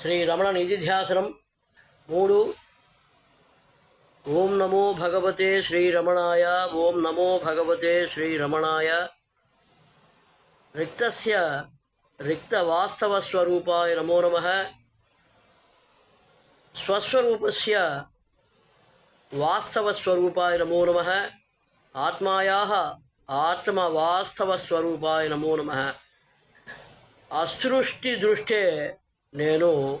శ్రీ రమణ నిధిధ్యాసనం మూడు ఓం నమో భగవతే శ్రీరమణాయ ఓం నమో భగవతే శ్రీరమణాయ రిక్తస్య రిక్తవాస్తవస్వరూపాయ నమో నమః స్వస్వరూపస్య వాస్తవస్వరూపాయ నమో నమః ఆత్మాయాः ఆత్మవాస్తవస్వరూపాయ నమో నమః అసృష్టి దృష్టే నేను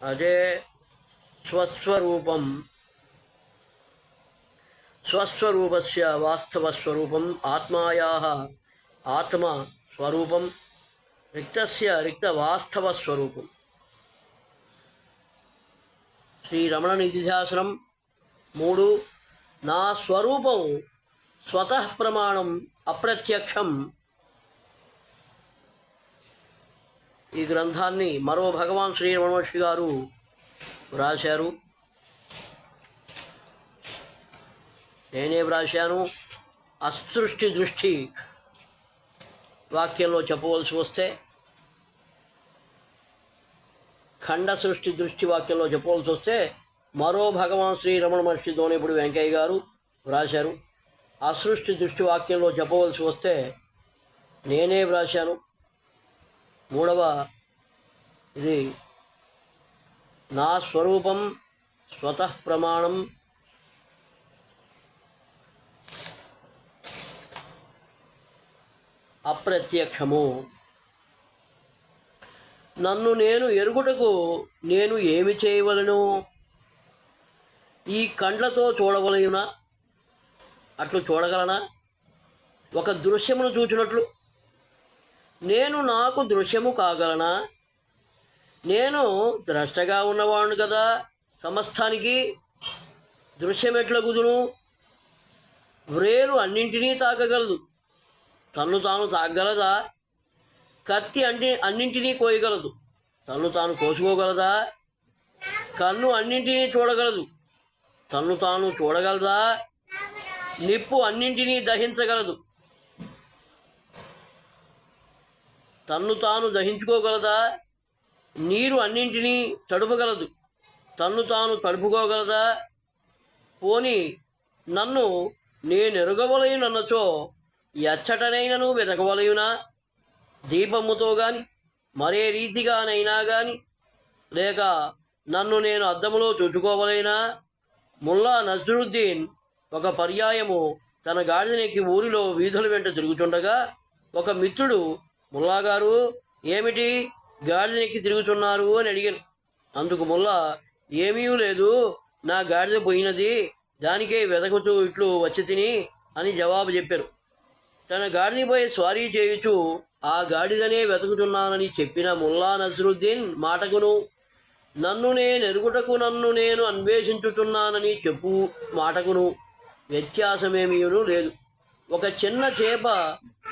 అదే స్వస్వరూపం స్వస్వరూపస్య వాస్తవస్వరూపం ఆత్మ ఆత్మస్వరూపం రిక్తస్య రిక్తవాస్తవస్వరూపం శ్రీ రమణ నిధిశాసనం మూడు నా స్వరూపం స్వతః ప్రమాణం అప్రత్యక్షం ఈ గ్రంథాన్ని మరో భగవాన్ శ్రీ రమణ మహర్షి గారు వ్రాశారు. నేనే వ్రాశాను. అసృష్టి దృష్టి వాక్యంలో చెప్పవలసి వస్తే ఖండ సృష్టి దృష్టి వాక్యంలో చెప్పవలసి వస్తే మరో భగవాన్ శ్రీ రమణ మహర్షి దోనేపుడు వెంకయ్య గారు వ్రాశారు. అసృష్టి దృష్టి వాక్యంలో చెప్పవలసి వస్తే నేనే వ్రాశాను. మూడవ ఇది నా స్వరూపం స్వతః ప్రమాణం. అప్రత్యక్షము. నన్ను నేను ఎరుగుటకు నేను ఏమి చేయవలను? ఈ కండ్లతో చూడవలయునా అట్లు చూడగలనా? ఒక దృశ్యమును చూచినట్లు నేను నాకు దృశ్యము కాగలనా? నేను ద్రష్టగా ఉన్నవాడు కదా సమస్తానికి. దృశ్యం ఎట్ల కుదును వ్రేలు అన్నింటినీ తాకగలదు. తన్ను తాను తాగలదా కత్తి అన్ని అన్నింటినీ కోయగలదు. తన్ను తాను కోసుకోగలదా? కన్ను అన్నింటినీ చూడగలదు. తన్ను తాను చూడగలదా? నిప్పు అన్నింటినీ దహించగలదు. తన్ను తాను దహించుకోగలదా? నీరు అన్నింటినీ తడుపగలదు. తన్ను తాను తడుపుకోగలదా? పోని నన్ను నేనెరుగవలయునన్నచో ఎచ్చటనైనను వెతకవలయునా దీపముతో గాని మరే రీతిగానైనా గాని లేక నన్ను నేను అద్దములో చూచుకోవలైనా ముల్లా నజరుద్దీన్ ఒక పర్యాయము తన గాడిదనెక్కి ఊరిలో వీధుల వెంట తిరుగుతుండగా ఒక మిత్రుడు ముల్లా గారు ఏమిటి? గాడిదనికి తిరుగుతున్నారు అని అడిగాను అందుకు ముల్లా ఏమీ లేదు. నా గాడిద పోయినది. దానికే వెతకుతూ ఇట్లు వచ్చి తిని అని జవాబు చెప్పారు. తన గాడిదపై స్వారీ చేయుచు ఆ గాడిదనే వెతుకుతున్నానని చెప్పిన ముల్లా నజరుద్దీన్ మాటకును నన్ను నేను ఎరుగుటకు నన్ను నేను అన్వేషించుతున్నానని చెప్పు మాటకును వ్యత్యాసమేమీ లేదు. ఒక చిన్న చేప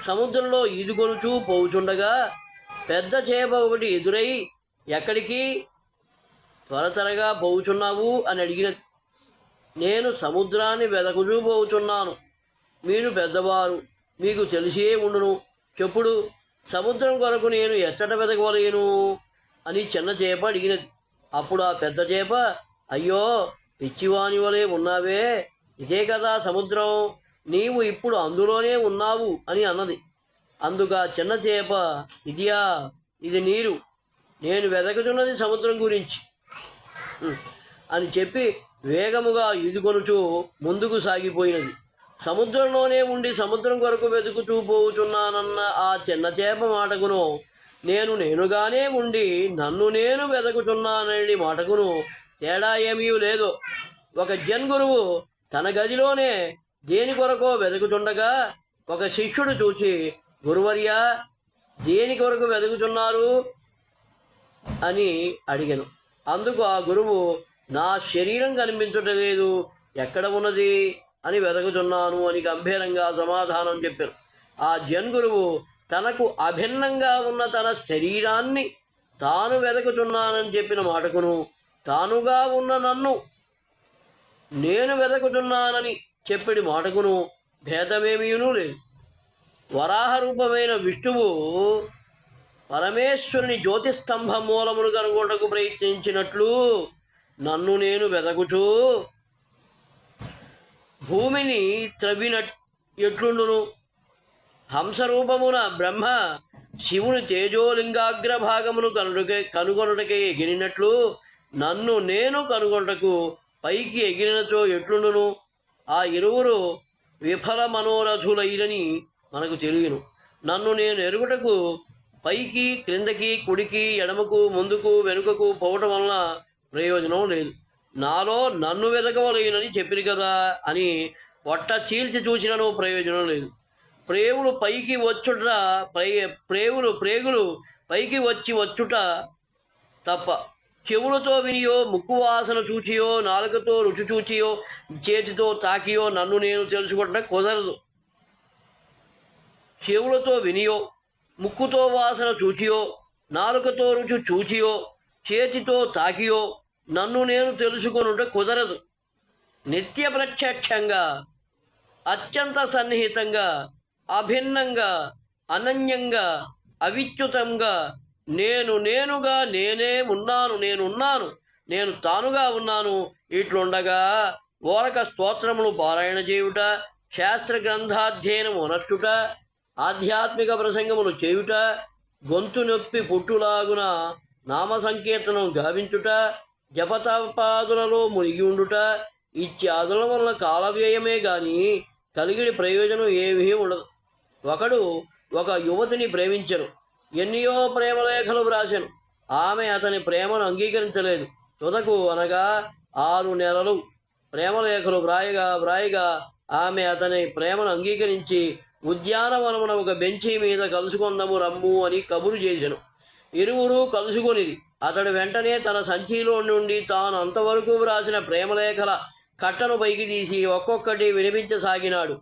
సముద్రంలో ఈదుకొనుచూ పోవుచుండగా పెద్ద చేప ఒకటి ఎదురై ఎక్కడికి? త్వర త్వరగా పోవుచున్నావు అని అడిగిన నేను సముద్రాన్ని వెదకుచూ పోవుచున్నాను. మీరు పెద్దవారు మీకు తెలిసే ఉండును. చెప్పుడు సముద్రం కొరకు నేను ఎచ్చట వెతకవలేను అని చిన్న చేప అడిగినది అప్పుడు ఆ పెద్ద చేప అయ్యో పిచ్చివాని వలె ఉన్నావే ఇదే కదా సముద్రం. నీవు ఇప్పుడు అందులోనే ఉన్నావు అని అన్నది. అందుక చిన్న చేప ఇదియా ఇది నీరు. నేను వెదకుతున్నది సముద్రం గురించి. అని చెప్పి వేగముగా ఈదుకొనుచూ ముందుకు సాగిపోయినది. సముద్రంలోనే ఉండి సముద్రం కొరకు వెతుకుతూ పోవుచున్నానన్న ఆ చిన్న చేప మాటకును నేను నేనుగానే ఉండి నన్ను నేను వెతుకుతున్నానని మాటకును తేడా ఏమీ లేదు. ఒక జన్ గురువు తన గదిలోనే దేని కొరకో వెతుకుతుండగా ఒక శిష్యుడు చూసి గురువర్య దేని కొరకు వెతుకుతున్నారు అని అడిగాను. అందుకు ఆ గురువు నా శరీరం కనిపించటలేదు ఎక్కడ ఉన్నది? అని వెతకుతున్నాను అని గంభీరంగా సమాధానం చెప్పారు ఆ జన్ గురువు తనకు అభిన్నంగా ఉన్న తన శరీరాన్ని తాను వెతకుతున్నానని చెప్పిన మాటకును తానుగా ఉన్న నన్ను నేను వెతకుతున్నానని చెప్పిడి మాటకును భేదమేమీనూ లేదు. వరాహ రూపమైన విష్ణువు పరమేశ్వరుని జ్యోతిస్తంభ మూలమును కనుగొంటకు ప్రయత్నించినట్లు నన్ను నేను వెదకుచూ. భూమిని త్రవ్విన ఎట్లుండును హంసరూపమున బ్రహ్మ శివుని తేజోలింగాగ్ర భాగమును కనుటకే కనుగొనుటకే ఎగిరినట్లు నన్ను నేను కనుగొనటకు పైకి ఎగిరినచో ఎట్లుండును? ఆ ఇరువురు విఫల మనోరథులైరని మనకు తెలియను. నన్ను నేను ఎరుగుటకు పైకి క్రిందకి కుడికి ఎడమకు ముందుకు వెనుకకు పోవటం వలన ప్రయోజనం లేదు. నాలో నన్ను వెతకవలేనని చెప్పిరు కదా అని పొట్ట చీల్చి చూసినను ప్రయోజనం లేదు. ప్రేవులు పైకి వచ్చుట ప్రే ప్రేవులు ప్రేగులు పైకి వచ్చి వచ్చుట తప్ప చెవులతో వినియో ముక్కు వాసన చూచియో నాలుకతో రుచి చూచియో చేతితో తాకియో నన్ను నేను తెలుసుకుంటే కుదరదు. చెవులతో వినియో ముక్కుతో వాసన చూచియో నాలుకతో రుచి చూచియో చేతితో తాకియో నన్ను నేను తెలుసుకునుంటే కుదరదు. నిత్య ప్రత్యక్షంగా అత్యంత సన్నిహితంగా అభిన్నంగా అనన్యంగా అవిచ్యుతంగా నేను నేనుగా నేనే ఉన్నాను నేనున్నాను నేను తానుగా ఉన్నాను. ఇట్లుండగా ఓరక స్తోత్రములు పారాయణ చేయుట శాస్త్ర గ్రంథాధ్యయనము అనట్టుట ఆధ్యాత్మిక ప్రసంగములు చేయుట గొంతు నొప్పి పుట్టులాగున నామ సంకీర్తనం గావించుట జపతపాదులలో మునిగి ఉండుట ఇత్యాదుల వలన కాల వ్యయమే గాని కలిగిన ప్రయోజనం ఏమీ ఉండదు. ఒకడు ఒక యువతిని ప్రేమించను. ఎన్నయో ప్రేమలేఖలు వ్రాసాను ఆమె అతని ప్రేమను అంగీకరించలేదు. తుదకు అనగా ఆరు నెలలు. ప్రేమలేఖలు వ్రాయగా వ్రాయగా ఆమె అతని ప్రేమను అంగీకరించి ఉద్యానవనమున ఒక బెంచి మీద కలుసుకుందాము రమ్ము అని కబురు చేశాను. ఇరువురు కలుసుకొనిది అతడు వెంటనే తన సంచిలో నుండి తాను అంతవరకు వ్రాసిన ప్రేమలేఖల కట్టను పైకి తీసి ఒక్కొక్కటి వినిపించసాగినాడు.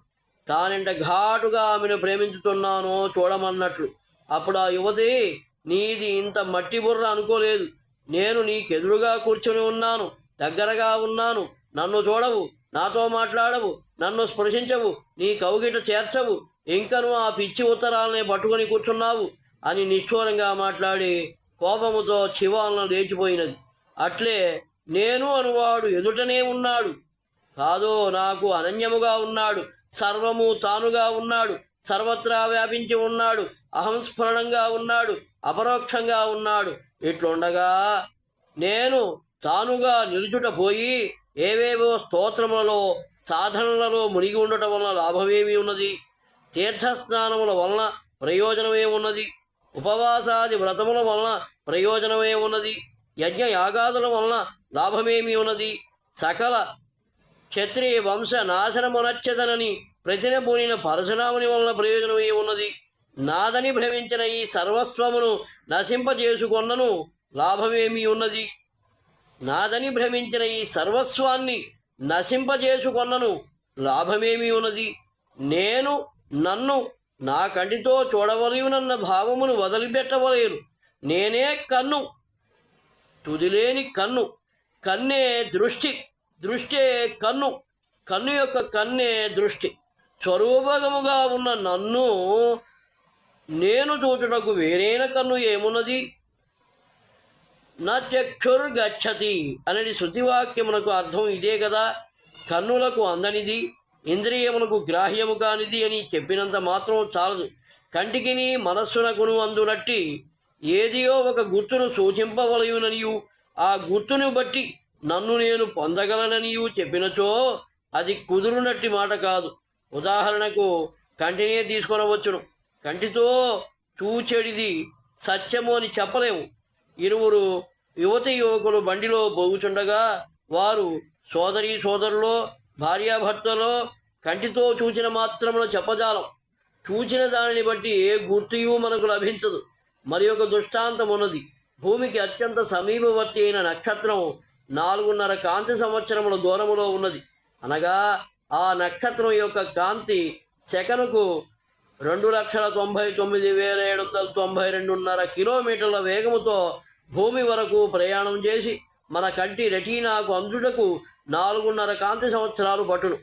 తానింట ఘాటుగా ఆమెను ప్రేమించుతున్నానో చూడమన్నట్లు. అప్పుడు ఆ యువతి నీది ఇంత మట్టి బుర్ర అనుకోలేదు. నేను నీకెదురుగా కూర్చొని ఉన్నాను. దగ్గరగా ఉన్నాను. నన్ను చూడవు. నాతో మాట్లాడవు. నన్ను స్పృశించవు. నీ కౌగిట చేర్చవు. ఇంకను ఆ పిచ్చి ఉత్తరాలనే పట్టుకొని కూర్చున్నావు అని నిష్ఠూరంగా మాట్లాడి కోపముతో చివాలను లేచిపోయినది. అట్లే నేను అనువాడు ఎదుటనే ఉన్నాడు. కాదో నాకు అనన్యముగా ఉన్నాడు. సర్వము తానుగా ఉన్నాడు. సర్వత్రా వ్యాపించి ఉన్నాడు. అహంస్ఫురణంగా ఉన్నాడు అపరోక్షంగా ఉన్నాడు. ఇట్లుండగా నేను తానుగా నిలుచుట పోయి ఏవేవో స్తోత్రములలో సాధనలలో మునిగి ఉండటం వలన లాభమేమి ఉన్నది? తీర్థస్నానముల వలన ప్రయోజనమే ఉన్నది? ఉపవాసాది వ్రతముల వలన ప్రయోజనమే ఉన్నది? యజ్ఞ యాగాదుల వలన లాభమేమి ఉన్నది? సకల క్షత్రియ వంశ నాశనమునచ్చదనని ప్రతినబూనిన పరశురాముని వలన ప్రయోజనమే ఉన్నది? నాదని భ్రమించిన ఈ సర్వస్వమును నశింపజేసుకొన్నను లాభమేమి ఉన్నది? నాదని భ్రమించిన ఈ సర్వస్వాన్ని నశింపజేసుకొన్నను లాభమేమి ఉన్నది? నేను నన్ను నా కంటితో చూడవలయునన్న భావమును వదిలిపెట్టవలేను. నేనే కన్ను. తుదిలేని కన్ను. కన్నే దృష్టి. దృష్టే కన్ను. కన్ను యొక్క కన్నే దృష్టి. స్వరూపకముగా ఉన్న నన్ను నేను చూచుటకు వేరైన కన్ను ఏమున్నది? నా చక్షుర్గచ్చతి అనేది శృతివాక్యమునకు అర్థం ఇదే కదా. కన్నులకు అందనిది ఇంద్రియమునకు గ్రాహ్యము కానిది అని చెప్పినంత మాత్రం చాలదు. కంటికిని మనస్సునకును అందునట్టి ఏదియో ఒక గుర్తును సూచింపవలయుననియు ఆ గుర్తును బట్టి నన్ను నేను పొందగలననియు చెప్పినచో అది కుదురునట్టి మాట కాదు. ఉదాహరణకు కంటినే తీసుకొనవచ్చును. కంటితో చూచెడిది సత్యము అని చెప్పలేము. ఇరువురు యువతి యువకులు బండిలో పోగుచుండగా వారు సోదరి సోదరులో భార్యాభర్తలో కంటితో చూచిన మాత్రమున చెప్పజాలం. చూచిన దానిని బట్టి ఏ గుర్తుయు మనకు లభించదు. మరి ఒక దృష్టాంతం ఉన్నది. భూమికి అత్యంత సమీపవర్తి అయిన నక్షత్రం నాలుగున్నర కాంతి సంవత్సరముల దూరములో ఉన్నది. అనగా ఆ నక్షత్రం యొక్క కాంతి సెకనుకు రెండు లక్షల తొంభై తొమ్మిది వేల ఏడు వందల తొంభై రెండున్నర కిలోమీటర్ల వేగముతో భూమి వరకు ప్రయాణం చేసి మన కంటి రెటీనాకు అంశుటకు నాలుగున్నర కాంతి సంవత్సరాలు పట్టును.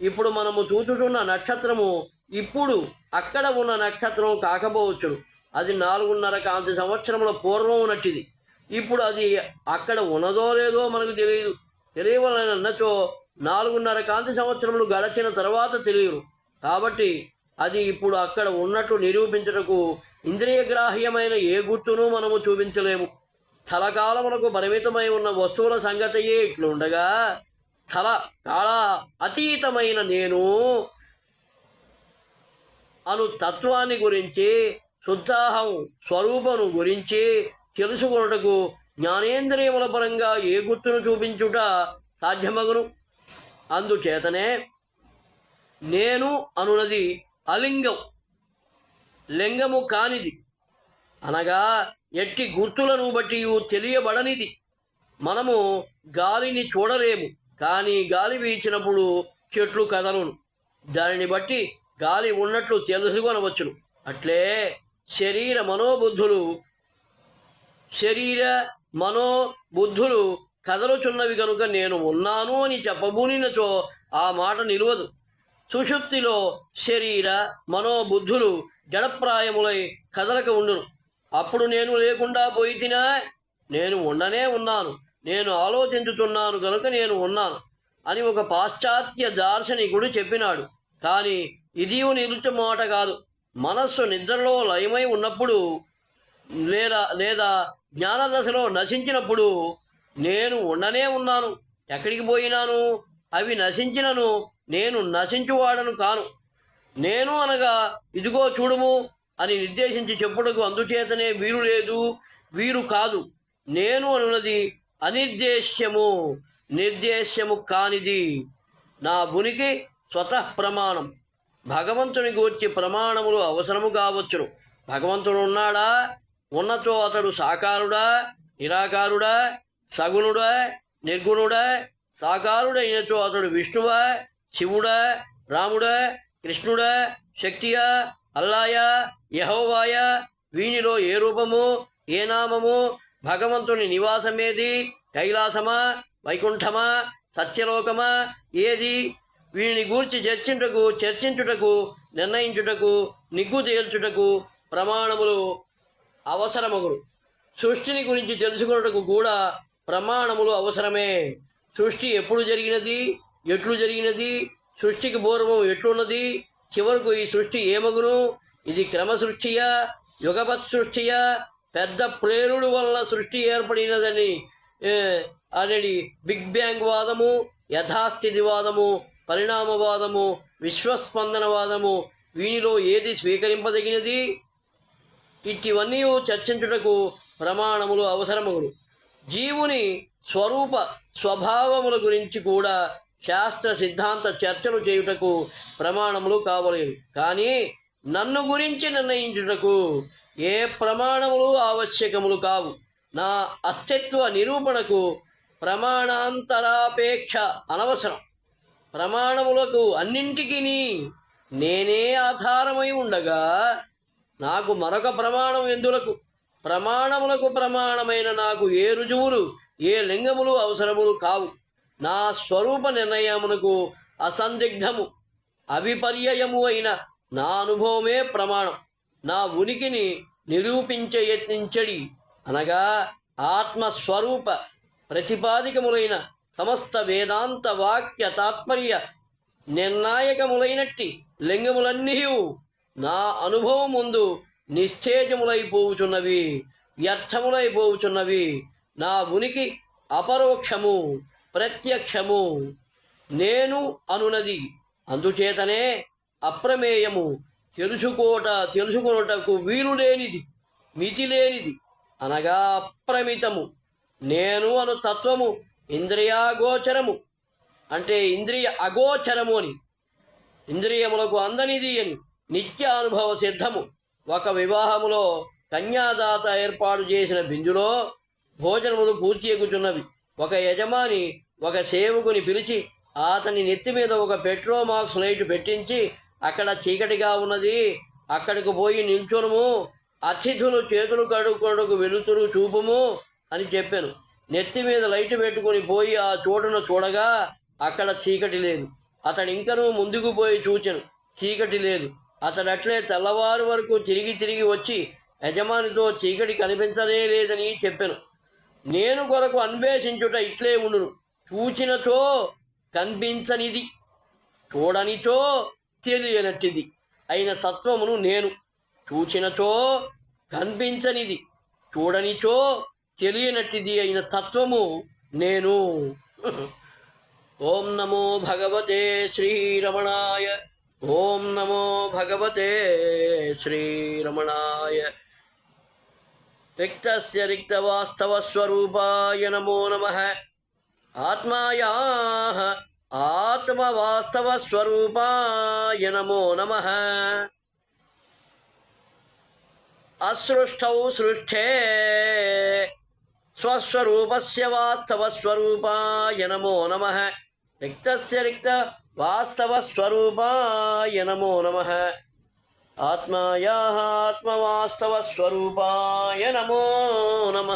ఇప్పుడు మనము చూచుతున్న నక్షత్రము ఇప్పుడు అక్కడ ఉన్న నక్షత్రం కాకపోవచ్చును. అది నాలుగున్నర కాంతి సంవత్సరముల పూర్వం ఉన్నట్టిది ఇప్పుడు అది అక్కడ ఉన్నదో లేదో మనకు తెలియదు. తెలియవలని అన్నచో నాలుగున్నర కాంతి సంవత్సరములు గడచిన తర్వాత తెలియదు. కాబట్టి అది ఇప్పుడు అక్కడ ఉన్నట్టు నిరూపించుటకు ఇంద్రియగ్రాహ్యమైన ఏ గుర్తును మనము చూపించలేము. స్థలకాలములకు పరిమితమై ఉన్న వస్తువుల సంగతియే ఇట్లుండగా స్థల కాళ అతీతమైన నేను అను తత్వాన్ని గురించి శుద్ధాహం స్వరూపను గురించి తెలుసుకొనుటకు జ్ఞానేంద్రియముల పరంగా ఏ గుర్తును చూపించుట సాధ్యమగును. అందుచేతనే నేను అనునది అలింగం. లింగము కానిది. అనగా ఎట్టి గుర్తులను బట్టి తెలియబడనిది. మనము గాలిని చూడలేము కానీ గాలి వీచినప్పుడు చెట్లు కదలను. దానిని బట్టి గాలి ఉన్నట్లు తెలుసుకొనవచ్చును. అట్లే శరీర మనోబుద్ధులు శరీర మనో బుద్ధులు కదలుచున్నవి కనుక నేను ఉన్నాను అని చెప్పబూనినచో ఆ మాట నిలవదు. సుషుప్తిలో శరీర మనోబుద్ధులు జడప్రాయములై కదలక ఉండును. అప్పుడు నేను లేకుండా పోయి తినా నేను ఉండనే ఉన్నాను. నేను ఆలోచించుతున్నాను కనుక నేను ఉన్నాను. అని ఒక పాశ్చాత్య దార్శనికుడు చెప్పినాడు. కానీ ఇది నిరుచ మాట కాదు. మనస్సు నిద్రలో లయమై ఉన్నప్పుడు లేదా లేదా జ్ఞానదశలో నశించినప్పుడు నేను ఉండనే ఉన్నాను. ఎక్కడికి పోయినాను? అవి నశించినను నేను నశించువాడను కాను. నేను అనగా ఇదిగో చూడుము అని నిర్దేశించి చెప్పుటకు అందుచేతనే వీరు లేదు వీరు కాదు. నేను అనున్నది అనిర్దేశ్యము నిర్దేశ్యము కానిది. నా ఉనికి స్వతః ప్రమాణం. భగవంతుని గూర్చి ప్రమాణములు అవసరము కావచ్చును. భగవంతుడు ఉన్నాడా? ఉన్నచో అతడు సాకారుడా? నిరాకారుడా? సగుణుడా? నిర్గుణుడా? సాకారుడైనచో అతడు విష్ణువా? శివుడా రాముడా కృష్ణుడా శక్తియా అల్లాయా యహోవాయా వీనిలో ఏ రూపము ఏ నామము భగవంతుని నివాసమేది కైలాసమా వైకుంఠమా సత్యలోకమా ఏది? వీని గూర్చి చర్చించుటకు చర్చించుటకు నిర్ణయించుటకు నిగ్గు తేల్చుటకు ప్రమాణములు అవసరమగురు సృష్టిని గురించి తెలుసుకున్నటకు కూడా ప్రమాణములు అవసరమే. సృష్టి ఎప్పుడు జరిగినది? ఎట్లు జరిగినది? సృష్టికి పూర్వం ఎట్లున్నది? చివరకు ఈ సృష్టి ఏమగును? ఇది క్రమ సృష్టియా యుగపత్ సృష్టియా పెద్ద ప్రేరుడు వల్ల సృష్టి ఏర్పడినదని అనేది బిగ్ బ్యాంగ్ వాదము యథాస్థితి వాదము పరిణామవాదము విశ్వస్పందనవాదము వీనిలో ఏది స్వీకరింపదగినది? ఇటివన్నీ చర్చించుటకు ప్రమాణములు అవసరములు జీవుని స్వరూప స్వభావముల గురించి కూడా శాస్త్ర సిద్ధాంత చర్చలు చేయుటకు ప్రమాణములు కావలేదు. కానీ నన్ను గురించి నిర్ణయించుటకు ఏ ప్రమాణములు ఆవశ్యకములు కావు. నా అస్తిత్వ నిరూపణకు ప్రమాణాంతరాపేక్ష అనవసరం. ప్రమాణములకు అన్నింటికి నేనే ఆధారమై ఉండగా నాకు మరొక ప్రమాణం ఎందులకు? ప్రమాణములకు ప్రమాణమైన నాకు ఏ రుజువులు ఏ లింగములు అవసరములు కావు. నా స్వరూప నిర్ణయమునకు అసందిగ్ధము అవిపర్యయము అయిన నా అనుభవమే ప్రమాణం. నా ఉనికిని నిరూపించ యత్నించడి. అనగా ఆత్మస్వరూప ప్రతిపాదికములైన సమస్త వేదాంత వాక్య తాత్పర్య నిర్ణాయకములైనట్టి లింగములన్నీ నా అనుభవం ముందు నిశ్చేజములైపోవుచున్నవి వ్యర్థములైపోవుచున్నవి నా ఉనికి అపరోక్షము ప్రత్యక్షము. నేను అనునది. అందుచేతనే అప్రమేయము. తెలుసుకోట తెలుసుకొనుటకు వీలు లేనిది మితి లేనిది. అనగా అప్రమితము నేను అను తత్వము ఇంద్రియాగోచరము అంటే ఇంద్రియ అగోచరము అని. ఇంద్రియములకు అందనిది అని నిత్య అనుభవ సిద్ధము. ఒక వివాహములో కన్యాదాత ఏర్పాటు చేసిన బిందులో భోజనములు పూర్తి ఎక్కుచున్నవి ఒక యజమాని ఒక సేవకుని పిలిచి అతని నెత్తి మీద ఒక పెట్రోమాక్స్ లైట్ పెట్టించి అక్కడ చీకటిగా ఉన్నది అక్కడికి పోయి నిల్చొనుము అతిథులు చేతులు కడుక్కొనకు వెలుతురు చూపుము అని చెప్పాను. నెత్తి మీద లైట్ పెట్టుకుని పోయి ఆ చోటును చూడగా అక్కడ చీకటి లేదు. అతడు ఇంకనూ ముందుకు పోయి చూచాను. చీకటి లేదు. అతడు అట్లే తెల్లవారు వరకు తిరిగి తిరిగి వచ్చి యజమానితో చీకటి కనిపించనే లేదని చెప్పాను. నేను కొరకు అన్వేషించుట ఇట్లే ఉండును. చూచినచో కనిపించనిది చూడనిచో తెలియనట్టిది. అయిన తత్వమును నేను. చూచినచో కనిపించనిది చూడనిచో తెలియనట్టిది అయిన తత్వము నేను. ఓం నమో భగవతే శ్రీరమణాయ. ఓం నమో భగవతే శ్రీరమణాయ. రిక్తస్య రిక్తవాస్తవస్వరూపాయ నమో నమః ఆత్మాయాः ఆత్మవాస్తవస్వరూపాయ నమో నమః అసృష్టౌ సృష్టే స్వస్వరూపస్య వాస్తవస్వరూపాయ నమో నమః రిక్తస్య రిక్త వాస్తవస్వరూపాయ నమో నమః ఆత్మాయాः ఆత్మవాస్తవస్వరూపాయ నమో నమ.